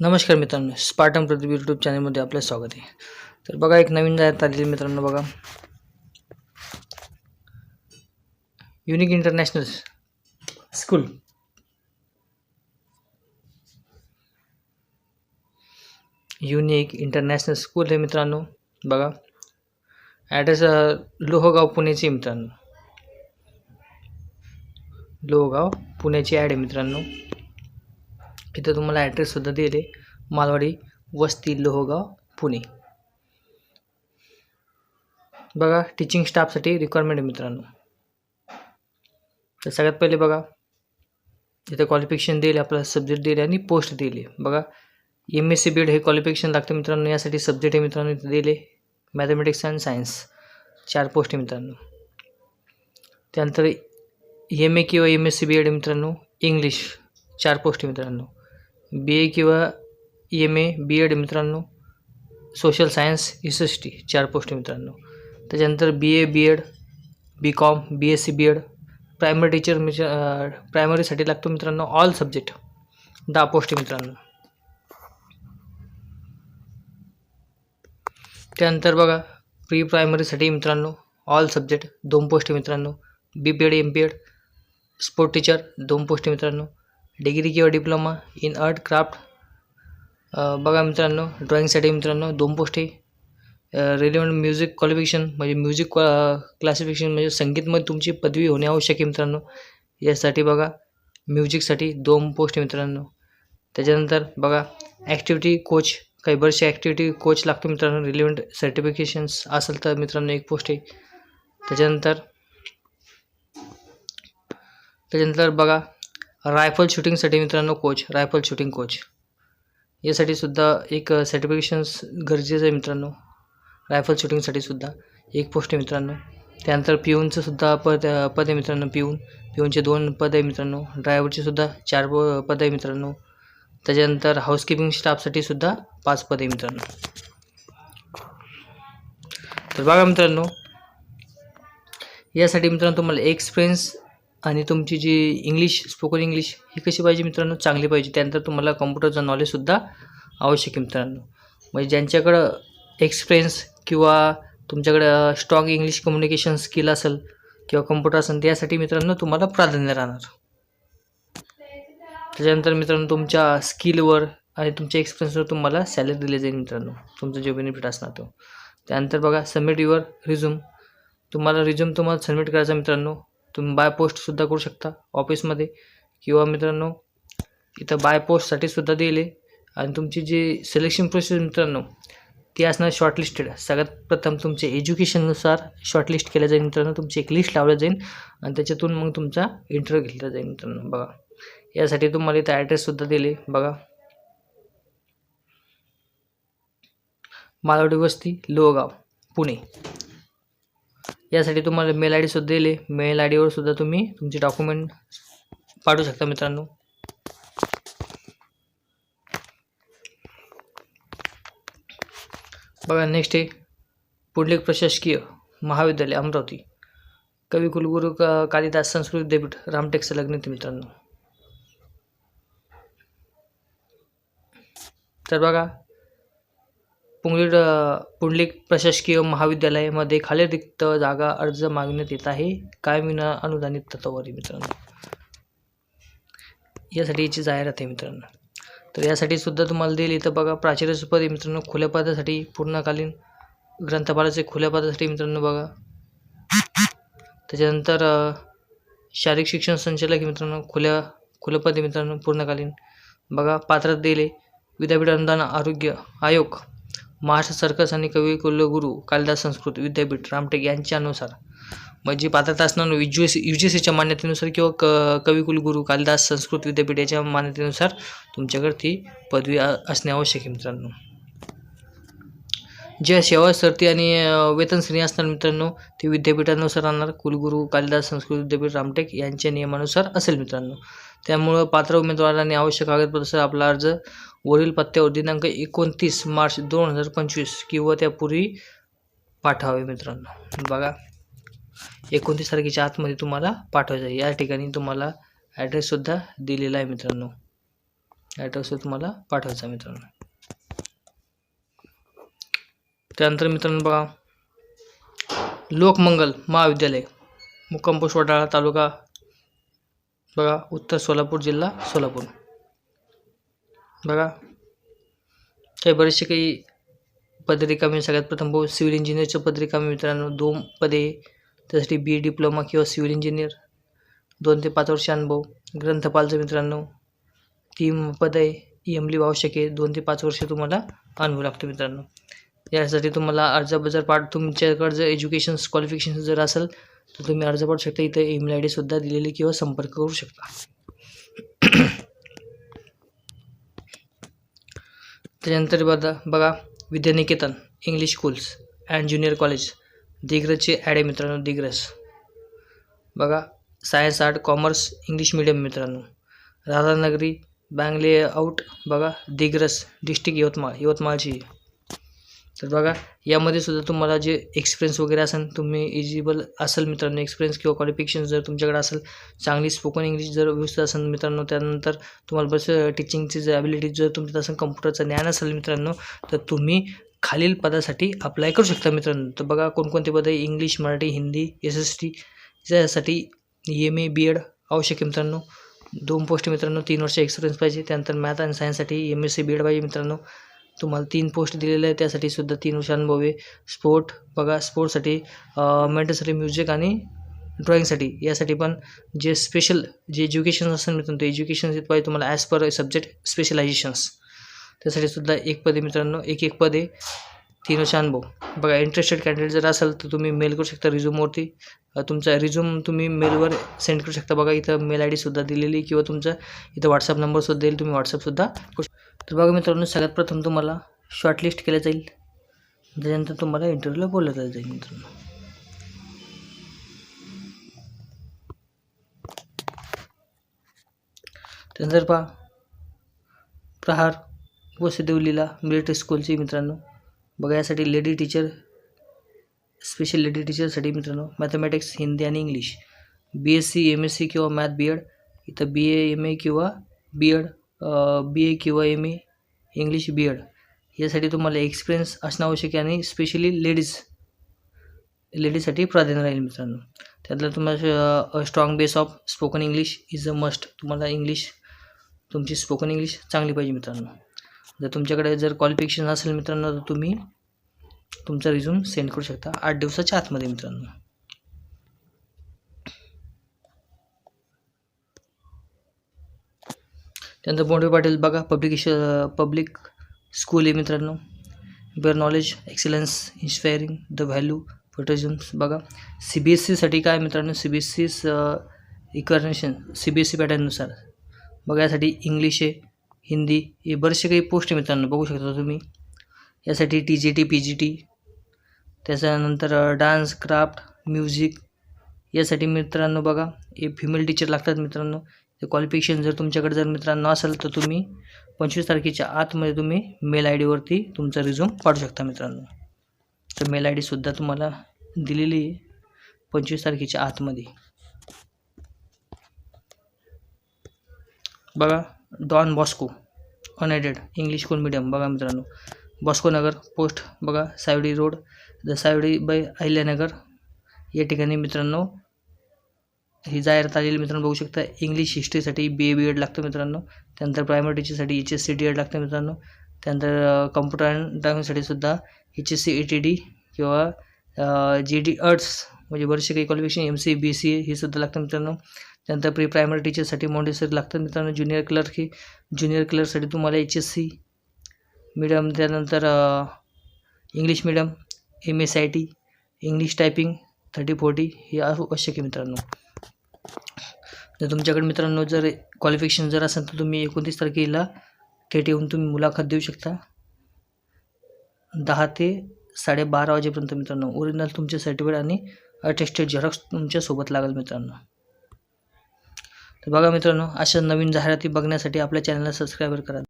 नमस्कार मित्रांनो Spartan Pradeep YouTube चॅनलमध्ये आपलं स्वागत आहे. तर बघा एक नवीन जाहिरात आलेली मित्रांनो बघा. Unique international school unique international school आहे मित्रांनो बघा. ॲड्रेस लोहगाव पुण्याची मित्रांनो. लोहगाव पुण्याची ॲड आहे मित्रांनो. इथं तुम्हाला ॲड्रेससुद्धा दिले मालवाडी वस्ती लोहगाव पुणे. बघा टीचिंग स्टाफसाठी रिक्वायरमेंट आहे मित्रांनो. तर सगळ्यात पहिले बघा इथं क्वालिफिकेशन दिले आपल्याला सब्जेक्ट दिले आणि पोस्ट दिली बघा M S C B Ed हे क्वालिफिकेशन लागतं मित्रांनो यासाठी सब्जेक्ट आहे मित्रांनो इथं दिले मॅथमॅटिक्स अँड सायन्स चार पोस्ट आहे मित्रांनो. त्यानंतर एम ए किंवा M S C B Ed मित्रांनो इंग्लिश चार पोस्ट आहे मित्रांनो. बी ए किंवा एम ए बी एड मित्रांनो social science S S T चार पोस्ट मित्रांनो. त्याच्यानंतर B A B Ed B Com B S C B Ed primary teacher मित्र प्रायमरीसाठी लागतो मित्रांनो ऑल सब्जेक्ट दहा पोस्ट मित्रांनो. त्यानंतर बघा प्री प्रायमरीसाठी मित्रांनो ऑल सब्जेक्ट दोन पोस्ट मित्रांनो. B P Ed M P Ed sport teacher दोन पोस्ट मित्रांनो. डिग्री किंवा डिप्लोमा इन आर्ट क्राफ्ट. बघा मित्रांनो ड्रॉईंगसाठी मित्रांनो दोन पोस्ट आहे. रिलेवंट म्युझिक क्वालिफिकेशन म्हणजे म्युझिक क्लासिफिकेशन म्हणजे संगीतमध्ये तुमची पदवी होणे आवश्यक आहे मित्रांनो. यासाठी बघा म्युझिकसाठी दोन पोस्ट आहे मित्रांनो. त्याच्यानंतर बघा ॲक्टिव्हिटी कोच काही बरेचसे ॲक्टिव्हिटी कोच लागतो मित्रांनो रिलेवंट सर्टिफिकेशन्स असेल तर मित्रांनो एक पोस्ट आहे. त्याच्यानंतर त्याच्यानंतर बघा रायफल शूटिंगसाठी मित्रांनो कोच रायफल शूटिंग कोच. यासाठी सुद्धा एक सर्टिफिकेशन्स गरजेचं आहे मित्रांनो. रायफल शूटिंगसाठी सुद्धा एक पोस्ट आहे मित्रांनो. त्यानंतर पिऊनचं सुद्धा पद पद आहे मित्रांनो पिऊन. पिऊनचे दोन पद आहे मित्रांनो. ड्रायव्हरचे सुद्धा चार प पद आहे मित्रांनो. त्याच्यानंतर हाऊसकीपिंग स्टाफसाठी सुद्धा पाच पद आहे मित्रांनो. तर बघा मित्रांनो यासाठी मित्रांनो तुम्हाला एक्सपिरियन्स आणि तुमची जी इंग्लिश स्पोकन इंग्लिश ही कशी पाहिजे मित्रांनो? चांगली पाहिजे. त्यानंतर तुम्हाला कम्प्युटरचं नॉलेजसुद्धा आवश्यक आहे मित्रांनो. म्हणजे ज्यांच्याकडं एक्सपिरियन्स किंवा तुमच्याकडं स्ट्रॉंग इंग्लिश कम्युनिकेशन स्किल असेल किंवा कम्प्युटर असेल त्यासाठी मित्रांनो तुम्हाला प्राधान्य राहणार. त्याच्यानंतर मित्रांनो तुमच्या स्किलवर आणि तुमच्या एक्सपिरियन्सवर तुम्हाला सॅलरी दिली जाईल मित्रांनो. तुमचा जो बेनिफिट असणार तो. त्यानंतर बघा सबमिट युअर रिझ्यूम तुम्हाला रिझ्यूम तुम्हाला सबमिट करायचा मित्रांनो. तुम्ही बाय पोस्टसुद्धा करू शकता ऑफिसमध्ये किंवा मित्रांनो इथं बाय पोस्टसाठी सुद्धा दिले. आणि तुमची जी सिलेक्शन प्रोसेस मित्रांनो ती असणार शॉर्टलिस्टेड सगळ्यात प्रथम तुमचे एज्युकेशननुसार शॉर्टलिस्ट केलं जाईल मित्रांनो. तुमची एक लिस्ट लावलं जाईल. आणि त्याच्यातून मग तुमचा इंटरव्ह्यू घेतला जाईल मित्रांनो. बघा. यासाठी तुम्हाला इथं ॲड्रेससुद्धा दिले. बघा. मालवडी वस्ती लोहगाव पुणे. यासाठी तुम्हाला मेल आय डीसुद्धा दिले. मेल आय डीवर सुद्धा तुम्ही तुमचे डॉक्युमेंट पाठवू शकता मित्रांनो. बघा नेक्स्ट आहे. पुंडलिक प्रशासकीय महाविद्यालय अमरावती. कवी कुलगुरू का कालिदास संस्कृत विद्यापीठ रामटेकचं लग्न ते मित्रांनो. तर बघा पुंगलीड पुंडलिक प्रशासकीय महाविद्यालयामध्ये खाली रिक्त जागा अर्ज मागण्यात येत आहे. काय विना अनुदानित तत्वावर मित्रांनो? यासाठी याची जाहिरात आहे मित्रांनो. तर यासाठी सुद्धा तुम्हाला दिली तर बघा प्राचार्याचं पद मित्रांनो. खुल्या पदासाठी पूर्णकालीन ग्रंथपालाचे खुल्या पदासाठी मित्रांनो बघा. त्याच्यानंतर शारीरिक शिक्षण संचालक मित्रांनो. खुल्या खुलं मित्रांनो पूर्णकालीन. बघा पात्रात दिले विद्यापीठ अनुदान आरोग्य आयोग. महाराष्ट्र सर्कस आणि कवी कुलगुरू कालिदास संस्कृत विद्यापीठ रामटेक यांच्यानुसार. म्हणजे पात्रता असणार U G C U G सीच्या मान्यतेनुसार किंवा क कवी कुलगुरू कालिदास संस्कृत विद्यापीठ याच्या मान्यतेनुसार तुमच्याकडे ती पदवी असणे आवश्यक आहे मित्रांनो. ज्या सेवा सरती आणि वेतन श्रेणी असणार मित्रांनो ते विद्यापीठानुसार राहणार कुलगुरू कालिदास संस्कृत विद्यापीठ रामटेक यांच्या नियमानुसार असेल मित्रांनो. त्यामुळं पात्र उमेदवारांनी आवश्यक कागदपत्रासह आपला अर्ज वरील पत्त्यावर दिनांक एकोणतीस मार्च दोन हजार पंचवीस किंवा त्यापूर्वी पाठवावे मित्रांनो. बघा एकोणतीस तारखेच्या आतमध्ये तुम्हाला पाठवायचं आहे. या ठिकाणी तुम्हाला ॲड्रेससुद्धा दिलेला आहे मित्रांनो. ॲड्रेसवर तुम्हाला पाठवायचा मित्रांनो. त्यानंतर मित्रांनो बघा लोकमंगल महाविद्यालय मुक्काम वडाळा तालुका बघा उत्तर सोलापूर जिल्हा सोलापूर. बघा काही बरेचसे काही पदे रिकामी सगळ्यात प्रथम भाऊ सिव्हिल इंजिनिअरचं पद रिकामी मित्रांनो. दोन पदे त्यासाठी बी ए डिप्लोमा किंवा सिव्हिल इंजिनियर दोन ते पाच वर्ष अनुभव. ग्रंथपालचं मित्रांनो तीन पद आहे. एमली आवश्यक आहे दोन ते पाच वर्ष तुम्हाला अनुभव लागतो मित्रांनो. यासाठी तुम्हाला अर्ज बजार पाठ तुमच्याकडे जर एज्युकेशन क्वालिफिकेशन जर असेल तर तुम्ही अर्ज पाठवू शकता. इथं ईमेल आय डीसुद्धा दिलेली किंवा संपर्क करू शकता. त्याच्यानंतर बघा बघा Vidyaniketan English schools and junior college दिग्रजचे ad आहे मित्रांनो दिग्रज. बघा science art commerce English medium मित्रांनो. राधानगरी बँगले आउट बघा दिग्रस डिस्ट्रिक्ट यवतमाळ यवतमाळची. तर बघा यामध्ये सुद्धा तुम्हाला जे एक्सपिरियन्स वगैरे असेल तुम्ही इजिबल असेल मित्रांनो एक्सपिरियन्स किंवा क्वालिफिकेशन जर तुमच्याकडे असेल चांगली स्पोकन इंग्लिश जर व्यवस्थित असेल मित्रांनो त्यानंतर तुम्हाला बस टीचिंगची जर ॲबिलिटी जर तुमच्यात असेल कम्प्युटरचं ज्ञान असेल मित्रांनो तर तुम्ही खालील पदासाठी अप्लाय करू शकता मित्रांनो. तर बघा कोणकोणते पद आहे? English Marathi Hindi S S T यासाठी एम ए बी एड आवश्यक आहे मित्रांनो. दोन पोस्ट मित्रांनो तीन वर्ष एक्सपिरियन्स पाहिजे. त्यानंतर मॅथ आणि सायन्ससाठी M S C B Ed पाहिजे मित्रांनो. तुम्हाला तीन पोस्ट दिलेले आहे त्यासाठी सुद्धा तीन वर्ष आहे स्पोर्ट बघा स्पोर्टसाठी मेंटलसाठी म्युझिक आणि ड्रॉईंगसाठी यासाठी पण जे स्पेशल जे एज्युकेशन असेल मित्रांनो ते एज्युकेशन पाहिजे तुम्हाला ॲज पर सब्जेक्ट स्पेशलायझेशन्स त्यासाठी सुद्धा एक पदे मित्रांनो एक एक पदे तीन वर्ष अनुभव बघा इंटरेस्टेड कॅन्डिडेट जर असेल तर तुम्ही मेल करू शकता रिझ्यूमवरती तुमचा रिझ्यूम तुम्ही मेलवर सेंड करू शकता. बघा इथं मेल आय डीसुद्धा दिलेली किंवा तुमचा इथं व्हॉट्सअप नंबरसुद्धा देईल तुम्ही व्हॉट्सअपसुद्धा करू तर बघा मित्रांनो सगळ्यात प्रथम तुम्हाला शॉर्टलिस्ट केलं जाईल. त्याच्यानंतर तुम्हाला इंटरव्ह्यूला बोलवलं जाईल मित्रांनो. त्यानंतर पहा प्रहार वसुदेवलीला मिलिटरी स्कूलची मित्रांनो बघा यासाठी लेडी टीचर स्पेशल लेडी टीचरसाठी मित्रांनो मॅथमॅटिक्स हिंदी आणि English B S C M S C किंवा मॅथ बी एड इथं बी ए एम ए किंवा बी एड बी ए किंवा M A English B Ed यासाठी तुम्हाला एक्सपिरियन्स असणं आवश्यक आहे आणि स्पेशली लेडीज लेडीजसाठी प्राधान्य राहील मित्रांनो. त्यातलं तुम्हाला strong base of spoken English is a must तुम्हाला इंग्लिश तुमची स्पोकन इंग्लिश चांगली पाहिजे मित्रांनो. जर तुमच्याकडे जर क्वालिफिकेशन असेल मित्रांनो तर तुम्ही तुमचा रिझ्यूम सेंड करू शकता आठ दिवसाच्या आतमध्ये मित्रांनो. त्यानंतर बोंडे पाटील बघा पब्लिकेशन पब्लिक स्कूल आहे मित्रांनो. Bear knowledge excellence inspiring the value फोटोजम्स बघा. सी बी एस सीसाठी काय मित्रांनो? सी बी एस सी इकर्नेशन सी बी एस सी पॅटर्ननुसार बघा यासाठी इंग्लिश आहे हिंदी हे बरेचसे काही पोस्ट आहे मित्रांनो बघू शकता तुम्ही. यासाठी T G T P G T त्याच्यानंतर डान्स क्राफ्ट म्युझिक यासाठी मित्रांनो बघा हे फिमेल टीचर लागतात मित्रांनो. ते क्वालिफिकेशन जर तुमच्याकडे जर मित्रांनो असेल तर तुम्ही पंचवीस तारखेच्या आतमध्ये तुम्ही मेल आय डीवरती तुमचा रिझ्यूम पाठवू शकता मित्रांनो. तर मेल आय डीसुद्धा तुम्हाला दिलेली आहे पंचवीस तारखेच्या आतमध्ये. बघा Don Bosco unaided English school medium बघा मित्रांनो बॉस्को नगर पोस्ट बघा सावडी रोड द सावडी बाय अहिल्यानगर. या ठिकाणी मित्रांनो ही जाहिरात आलेली मित्रांनो बघू शकता English हिस्ट्रीसाठी B A B add लागतं मित्रांनो. त्यानंतर primary टीचरसाठी H S C D Ed लागतं मित्रांनो. त्यानंतर कम्प्युटर अँड ड्रायव्हिंगसाठी सुद्धा H S C A T D किंवा जी डी अर्ट्स म्हणजे बरेचसे काही qualification M C B C हे सुद्धा लागतं मित्रांनो. त्यानंतर प्री प्रायमरी टीचरसाठी मॉन्टेसरी लागतं मित्रांनो. ज्युनियर क्लर्क ही ज्युनियर क्लर्कसाठी तुम्हाला एच एस सी मिडियम त्यानंतर English medium M S I T English typing thirty forty हे आवश्यक आहे मित्रांनो. जर तुमच्याकडे मित्रांनो जर क्वालिफिकेशन जर असेल तर तुम्ही एकोणतीस तारखेला थेट येऊन तुम्ही मुलाखत देऊ शकता. दहा ते साडेबारा वाजेपर्यंत मित्रांनो ओरिजिनल तुमचे सर्टिफिकेट आणि अटेस्टेड झेरॉक्स तुमच्यासोबत लागेल मित्रांनो. तर बघा मित्रांनो अशा नवीन जाहिराती बघण्यासाठी आपल्या चॅनलला सबस्क्राईब करा.